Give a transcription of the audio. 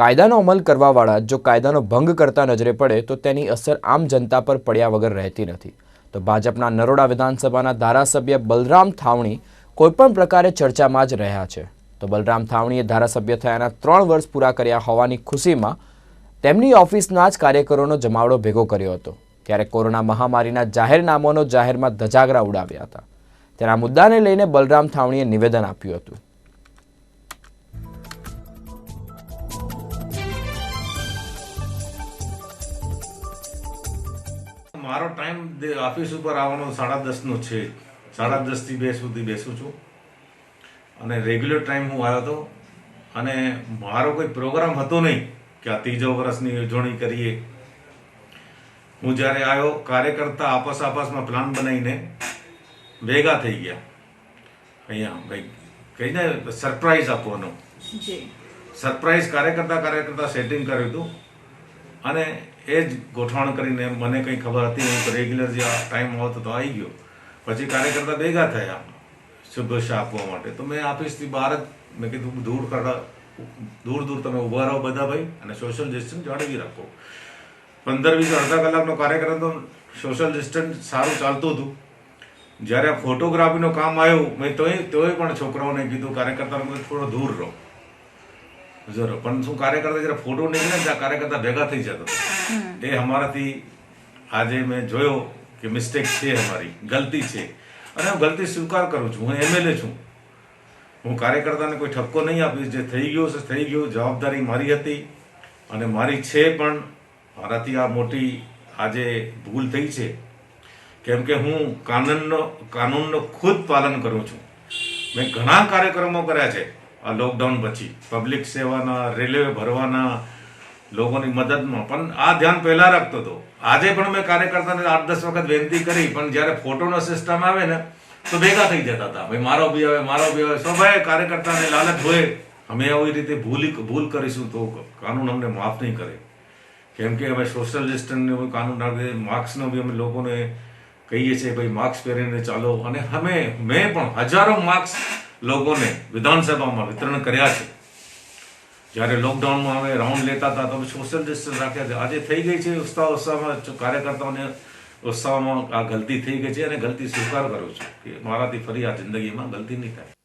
કાયદાનો અમલ કરવાવાળા જો કાયદાનો ભંગ કરતા નજરે પડે, તો તેની અસર આમ જનતા પર પડ્યા વગર રહેતી નથી. તો ભાજપના નરોડા વિધાનસભાના ધારાસભ્ય બલરામ થાવણી કોઈપણ પ્રકારે ચર્ચામાં જ રહ્યા છે. તો બલરામ થાવણીએ ધારાસભ્ય થયાના ત્રણ વર્ષ પૂરા કર્યા હોવાની ખુશીમાં તેમની ઓફિસના જ કાર્યકરોનો જમાવડો ભેગો કર્યો હતો. ત્યારે કોરોના મહામારીના જાહેરનામાનો જાહેરમાં ધજાગરા ઉડાવ્યા હતા. તેના મુદ્દાને લઈને બલરામ થાવણીએ નિવેદન આપ્યું હતું. મારો ટાઈમ ઓફિસ ઉપર આવવાનો સાડા દસનો છે. સાડા દસથી બે સુધી બેસું છું. અને રેગ્યુલર ટાઈમ હું આવ્યો હતો. અને મારો કોઈ પ્રોગ્રામ હતો નહીં કે આ ત્રીજો વર્ષની ઉજવણી કરીએ. હું જ્યારે આવ્યો કાર્યકર્તા આપસ આપસમાં પ્લાન બનાવીને ભેગા થઈ ગયા. અહીંયા ભાઈ કહીને સરપ્રાઈઝ આપવાનો. સરપ્રાઈઝ કાર્યકર્તા કાર્યકર્તા સેટિંગ કર્યું હતું. અને એ જ ગોઠવણ કરીને મને કંઈ ખબર હતી નહીં, તો રેગ્યુલર જે ટાઈમ આવતો તો આવી ગયો. પછી કાર્યકર્તા ભેગા થયા શુભેચ્છા આપવા માટે. તો મેં ઓફિસથી બહાર જ મેં કીધું દૂર કરતા, દૂર દૂર તમે ઊભા રહો બધા ભાઈ અને સોશિયલ ડિસ્ટન્સ જાળવી રાખો. પંદર વીસ અડધા કલાકનો કાર્યક્રમ તો સોશિયલ ડિસ્ટન્સ સારું ચાલતું હતું. જ્યારે ફોટોગ્રાફીનું કામ આવ્યું, મેં તોય તોય પણ છોકરાઓને કીધું કાર્યકર્તાઓને થોડો દૂર રહો. જરૂર પણ શું કાર્યકર્તા જ્યારે ફોટો નીકળે ને ત્યાં કાર્યકર્તા ભેગા થઈ જતો એ અમારાથી આજે મેં જોયો કે મિસ્ટેક છે અમારી. ગલતી છે. અને હું ગલતી સ્વીકાર કરું છું. હું એમએલએ છું. હું કાર્યકર્તાને કોઈ ઠપકો નહીં આપીશ. જે થઈ ગયો છે થઈ ગયો. જવાબદારી મારી હતી. અને મારી છે પણ મારાથી આ મોટી આજે ભૂલ થઈ છે. કેમ કે હું કાનૂનનો કાનૂનનો ખુદ પાલન કરું છું. મેં ઘણા કાર્યક્રમો કર્યા છે. આ લોકડાઉન પછી. પબ્લિક સેવાના રેલવે ભરવાના, લોકોની મદદમાં. પણ આ ધ્યાન પહેલાં રાખતો હતો. આજે પણ મેં કાર્યકર્તાને આઠ દસ વખત વિનંતી કરી, પણ જ્યારે ફોટોનો સિસ્ટમ આવે ને, તો ભેગા થઈ જતા હતા. ભાઈ, મારો બી આવે, મારો બી આવે. સ્વાભાવિક કાર્યકર્તાને લાલચ હોય. અમે આવી રીતે ભૂલી, ભૂલ કરીશું તો કાનૂન અમને માફ નહીં કરે. કેમ કે અમે સોશિયલ ડિસ્ટન્સને કાનૂન રાખીએ માર્ક્સનો બી અમે લોકોને કહીએ છીએ, ભાઈ માર્ક્સ પહેરીને ચાલો. અને અમે, મેં પણ હજારો માર્ક્સ લોકોને વિધાનસભામાં વિતરણ કર્યા છે. જ્યારે લોકડાઉનમાં અમે રાઉન્ડ લેતા હતા, તો સોશિયલ ડિસ્ટન્સ રાખ્યા છે. આજે થઈ ગઈ છે ઉત્સાહ ઉત્સાહમાં કાર્યકર્તાઓને ઉત્સાહમાં આ ગલતી થઈ ગઈ છે અને ગલતી સ્વીકાર કરું છું કે મારાથી ફરી આ જિંદગીમાં ગલતી નહીં થાય.